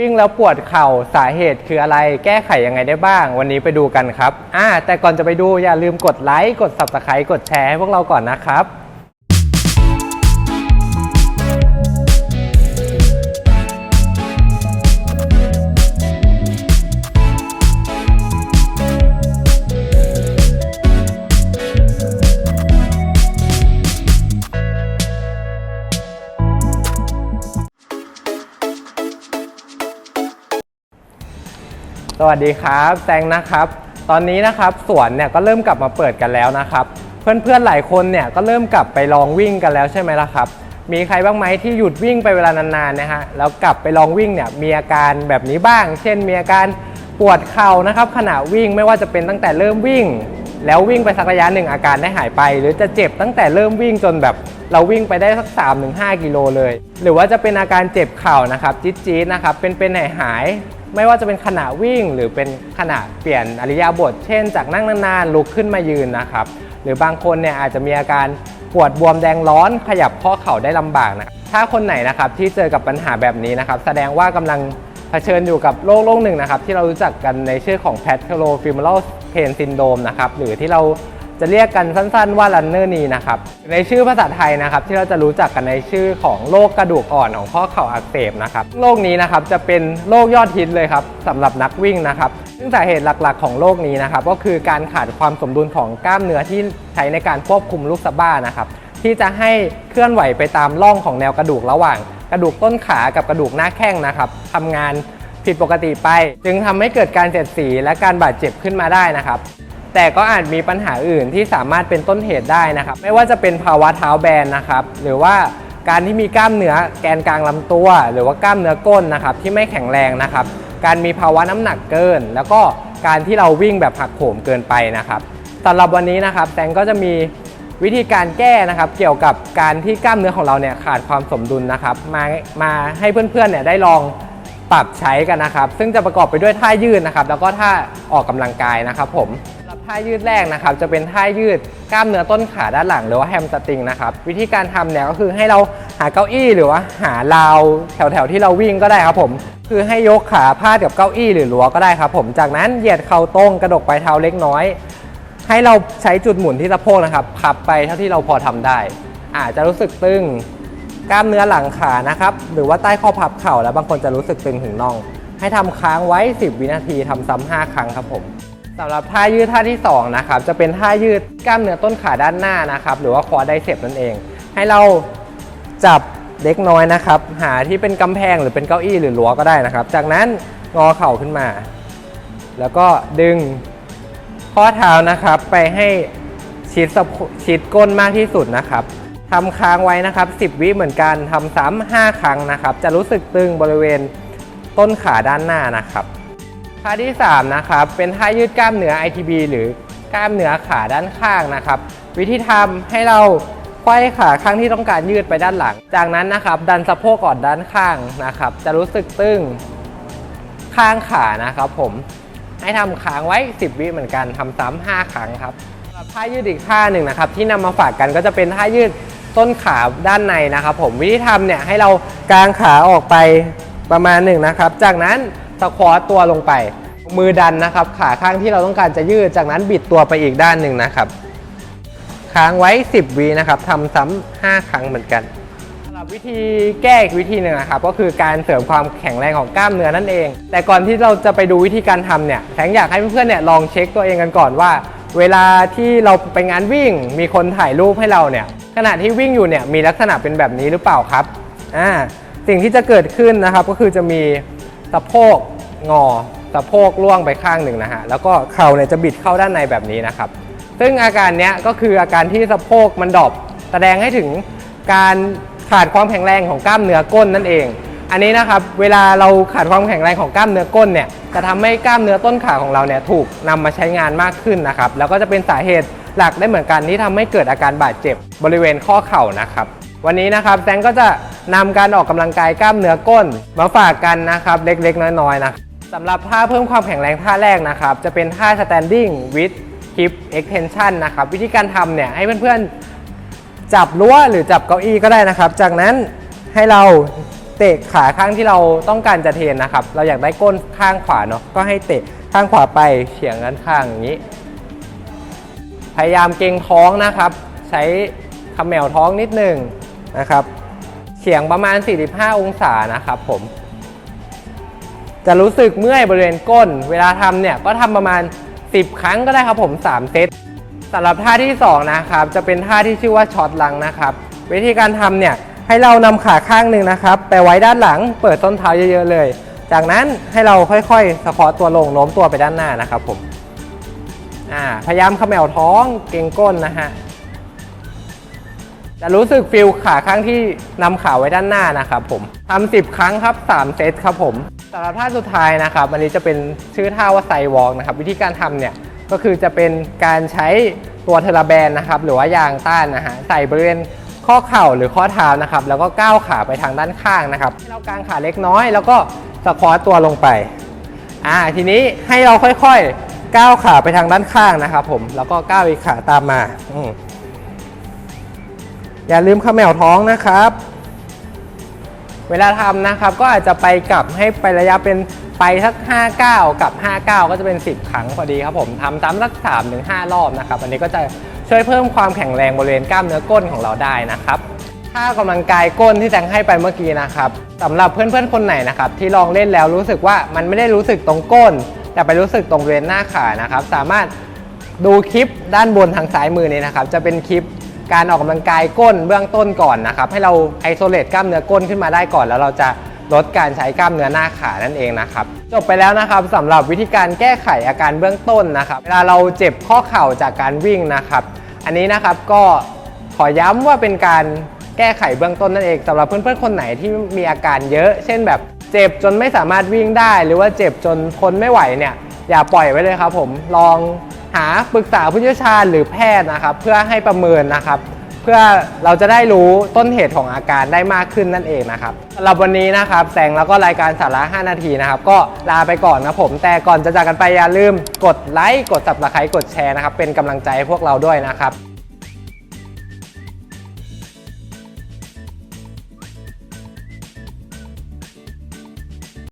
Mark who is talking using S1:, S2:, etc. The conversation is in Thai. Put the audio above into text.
S1: วิ่งแล้วปวดเข่าสาเหตุคืออะไรแก้ไขยังไงได้บ้าง วันนี้ไปดูกันครับอ่าแต่ก่อนจะไปดูอย่าลืมกดไลค์กด subscribe กดแชร์ให้พวกเราก่อนนะครับ วัสดีครับแซงนะครับ ตอนนี้นะครับสวนเนี่ยก็เริ่มกลับมาเปิดกันแล้วนะครับ เพื่อนๆหลายคนเนี่ยก็เริ่มกลับไปลองวิ่งกันแล้วใช่ไหมล่ะครับ มีใครบ้างไหมที่หยุดวิ่งไปเวลานานๆนะฮะแล้วกลับไปลองวิ่งเนี่ยมีอาการแบบนี้บ้าง เช่น มีอาการปวดเข่านะครับ ขณะวิ่งไม่ว่าจะเป็นตั้งแต่เริ่มวิ่ง แล้ววิ่งไปสักระยะหนึ่งอาการได้หายไป หรือจะเจ็บตั้งแต่เริ่มวิ่งจนแบบเราวิ่งไปได้สัก 3-5 กิโลเลย หรือว่าจะเป็นอาการเจ็บเข่านะครับ จี๊ดๆนะครับเป็นๆหายหายๆ ไม่ว่าจะเป็นขณะวิ่ง หรือเป็นขณะเปลี่ยนอริยาบท เช่น จากนั่งนานๆลุกขึ้นมายืนนะครับ หรือบางคนเนี่ยอาจจะมีอาการปวดบวมแดงร้อนขยับข้อเข่าได้ลำบากนะถ้าคนไหนนะครับที่เจอกับปัญหาแบบนี้นะครับ แสดงว่ากำลังเผชิญอยู่กับโรคโรคหนึ่งนะครับ ที่เรารู้จักกันในชื่อของ p a t e l o f e m o r a l pain syndrome นะครับหรือที่เรา จะเรียกกันสั้นๆว่า runner knee นะครับในชื่อภาษาไทยนะครับที่เราจะรู้จักกันในชื่อของโรคกระดูกอ่อนของข้อเข่าอักเสบนะครับโรคนี้นะครับจะเป็นโรคยอดฮิตเลยครับสำหรับนักวิ่งนะครับซึ่งสาเหตุหลักๆ ของโรคนี้นะครับก็คือการขาดความสมดุลของกล้ามเนื้อที่ใช้ในการควบคุมลูกสะบ้านะครับที่จะให้เคลื่อนไหวไปตามร่องของแนวกระดูกระหว่าง กระดูกต้นขากับกระดูกหน้าแข้งนะครับทำงานผิดปกติไป จึงทำให้เกิดการเสียดสีและการบาดเจ็บขึ้นมาได้นะครับ แต่ก็อาจมีปัญหาอื่นที่สามารถเป็นต้นเหตุได้นะครับ ไม่ว่าจะเป็นภาวะเท้าแบนนะครับ หรือว่าการที่มีกล้ามเนื้อแกนกลางลำตัว หรือว่ากล้ามเนื้อก้นนะครับที่ไม่แข็งแรงนะครับ การมีภาวะน้ำหนักเกิน แล้วก็การที่เราวิ่งแบบหักโหมเกินไปนะครับสำหรับวันนี้นะครับแตงก็จะมีวิธีการแก้นะครับ เกี่ยวกับการที่กล้ามเนื้อของเราเนี่ยขาดความสมดุลนะครับ มามาให้เพื่อนๆเนี่ยได้ลองปรับใช้กันนะครับ ซึ่งจะประกอบไปด้วยท่ายืดนะครับ แล้วก็ท่าออกกำลังกายนะครับผม ท่ายืดแรกนะครับ จะเป็นท่ายืดกล้ามเนื้อต้นขาด้านหลังหรือว่าแฮมสตริงนะครับวิธีการทำเนี่ยก็คือให้เราหาเก้าอี้หรือว่าหาราวแถวๆที่เราวิ่งก็ได้ครับผม คือให้ยกขาพาดกับเก้าอี้หรือรั้วก็ได้ครับผมจากนั้นเหยียดเข่าตรงกระดกปลายเท้าเล็กน้อย ให้เราใช้จุดหมุนที่สะโพกนะครับพับไปเท่าที่เราพอทำได้ อาจจะรู้สึกตึงกล้ามเนื้อหลังขานะครับหรือว่าใต้ข้อพับเข่าแล้วบางคนจะรู้สึกตึงถึงน่อง ให้ทำค้างไว้ 10 วินาทีทำซ้ำ5ครั้งครับผม สำหรับท่ายืดท่าที่2นะครับจะเป็นท่ายืดกล้ามเนื้อต้นขาด้านหน้านะครับ หรือว่าคอไดเซปนั่นเอง ให้เราจับเล็กน้อยนะครับ หาที่เป็นกำแพงหรือเป็นเก้าอี้หรือรั้วก็ได้นะครับ จากนั้นงอเข่าขึ้นมา แล้วก็ดึงข้อเท้านะครับไปให้ชิดสะโพชิดก้นมากที่สุดนะครับทำค้างไว้นะครับ 10 วิเหมือนกันทำซ้ำ5ครั้งนะครับ จะรู้สึกตึงบริเวณต้นขาด้านหน้านะครับ ท่าที่ 3 นะครับ เป็นท่ายืดกล้ามเนื้อ ITB หรือกล้ามเนื้อขาด้านข้างนะครับ วิธีทำให้เราไขว้ขาข้างที่ต้องการยืดไปด้านหลัง จากนั้นนะครับ ดันสะโพกก่อนด้านข้างนะครับ จะรู้สึกตึงข้างขานะครับ ผมให้ทำค้างไว้ 10 วิเหมือนกันทำซ้ำ5ครั้งครับสำหรับท่ายืดอีกท่าหนึ่งนะครับ ที่นำมาฝากกันก็จะเป็นท่ายืดต้นขาด้านในนะครับ ผมวิธีทำเนี่ยให้เรากางขาออกไปประมาณหนึ่งนะครับ จากนั้น สควอตตัวลงไป มือดันนะครับ ขาข้างที่เราต้องการจะยืด จากนั้นบิดตัวไปอีกด้านหนึ่งนะครับ ค้างไว้ 10วินะครับทำซ้ำ5ครั้งเหมือนกันสำหรับวิธีแก้อีกวิธีหนึ่งนะครับ ก็คือการเสริมความแข็งแรงของกล้ามเนื้อนั่นเอง แต่ก่อนที่เราจะไปดูวิธีการทำเนี่ยแสงอยากให้เพื่อนๆเนี่ยลองเช็คตัวเองกันก่อนว่า เวลาที่เราไปงานวิ่ง มีคนถ่ายรูปให้เราเนี่ยขณะที่วิ่งอยู่เนี่ยมีลักษณะเป็นแบบนี้หรือเปล่าครับอ่าสิ่งที่จะเกิดขึ้นนะครับก็คือจะมีสะโพก งอสะโพกล่วงไปข้างหนึ่งนะฮะแล้วก็เข่าเนี่ยจะบิดเข้าด้านในแบบนี้นะครับ ซึ่งอาการเนี้ยก็คืออาการที่สะโพกมันดรอปแสดงให้ถึงการขาดความแข็งแรงของกล้ามเนื้อก้นนั่นเอง อันนี้นะครับเวลาเราขาดความแข็งแรงของกล้ามเนื้อก้นเนี่ยจะทำให้กล้ามเนื้อต้นขาของเราเนี่ยถูกนำมาใช้งานมากขึ้นนะครับแล้วก็จะเป็นสาเหตุหลักได้เหมือนกันที่ทำให้เกิดอาการบาดเจ็บบริเวณข้อเข่านะครับ วันนี้นะครับแซงก็จะนำการออกกำลังกายกล้ามเนื้อก้นมาฝากกันนะครับเล็กๆ น้อยๆนะ สำหรับท่าเพิ่มความแข็งแรงท่าแรกนะครับ จะเป็นท่า standing with hip extension นะครับ วิธีการทำเนี่ยให้เพื่อนๆ จับรั้วหรือจับเก้าอี้ก็ได้นะครับ จากนั้นให้เราเตะขาข้างที่เราต้องการจะเทนนะครับ เราอยากได้ก้นข้างขวาเนาะก็ให้เตะข้างขวาไปเฉียงด้นข้างอย่างนี้ พยายามเกรงท้องนะครับ ใช้คำแมวท้องนิดหนึ่งนะครับเฉียงประมาณ 45 องศานะครับผม จะรู้สึกเมื่อยบริเวณก้น เวลาทำเนี่ยก็ทำประมาณ 10 ครั้งก็ได้ครับผม 3 เซตสำหรับท่าที่ 2 นะครับ จะเป็นท่าที่ชื่อว่าช็อตลังนะครับ วิธีการทำเนี่ยให้เรานำขาข้างหนึ่งนะครับ ไปไว้ด้านหลัง เปิดส้นเท้าเยอะๆเลย จากนั้นให้เราค่อยๆสะโพอตัวลงโน้มตัวไปด้านหน้านะครับผมพยายามเขมวท้องเกรงก้นนะฮะจะรู้สึกฟิลขาข้างที่นำขาไว้ด้านหน้านะครับผมทำ10 ครั้งครับ 3 เซตครับผม สำหรับท่าสุดท้ายนะครับอันนี้จะเป็นชื่อท่าว่าไซวอล์กนะครับวิธีการทำเนี่ยก็คือจะเป็นการใช้ตัวเทราแบนนะครับหรือว่ายางต้านนะฮะใส่บริเวณข้อเข่าหรือข้อเท้านะครับแล้วก็ก้าวขาไปทางด้านข้างนะครับให้เรากางขาเล็กน้อย แล้วก็สควอตตัวลงไปอ่าทีนี้ให้เราค่อยๆก้าวขาไปทางด้านข้างนะครับผมแล้วก็ก้าวอีกขาตามมาอมอย่าลืมเขมวท้องนะครับ เวลาทำนะครับก็อาจจะไปกลับให้ไประยะเป็นไปสัก 5 9 กับ 5 9 ก็จะเป็น 10 ครั้งพอดีครับผมทำซ้ำสัก3ถึง5รอบนะครับ อันนี้ก็จะช่วยเพิ่มความแข็งแรงบริเวณกล้ามเนื้อก้นของเราได้นะครับท่ากำลังกายก้นที่แจงให้ไปเมื่อกี้นะครับสำหรับเพื่อนๆคนไหนนะครับที่ลองเล่นแล้วรู้สึกว่ามันไม่ได้รู้สึกตรงก้น แต่ไปรู้สึกตรงบริเวณหน้าขานะครับ สามารถดูคลิปด้านบนทางซ้ายมือนี้นะครับ จะเป็นคลิป การออกกำลังกายก้นเบื้องต้นก่อนนะครับ ให้เราไอโซเลตกล้ามเนื้อก้นขึ้นมาได้ก่อน แล้วเราจะลดการใช้กล้ามเนื้อหน้าขานั่นเองนะครับ จบไปแล้วนะครับสำหรับวิธีการแก้ไขอาการเบื้องต้นนะครับ เวลาเราเจ็บข้อเข่าจากการวิ่งนะครับ อันนี้นะครับก็ขอย้ำว่าเป็นการแก้ไขเบื้องต้นนั่นเองสำหรับเพื่อนๆคนไหนที่มีอาการเยอะ เช่นแบบเจ็บจนไม่สามารถวิ่งได้ หรือว่าเจ็บจนทนไม่ไหวเนี่ยอย่าปล่อยไว้เลยครับผมลอง หาปรึกษาผู้เชี่ยวชาญหรือแพทย์นะครับ เพื่อให้ประเมินนะครับ เพื่อเราจะได้รู้ต้นเหตุของอาการได้มากขึ้นนั่นเองนะครับสำหรับวันนี้นะครับแสงแล้วก็รายการสาระ 5 นาทีนะครับ ก็ลาไปก่อนนะผม แต่ก่อนจะจากกันไปอย่าลืมกดไลค์กด subscribe กดแชร์นะครับเป็นกำลังใจให้พวกเราด้วยนะครับ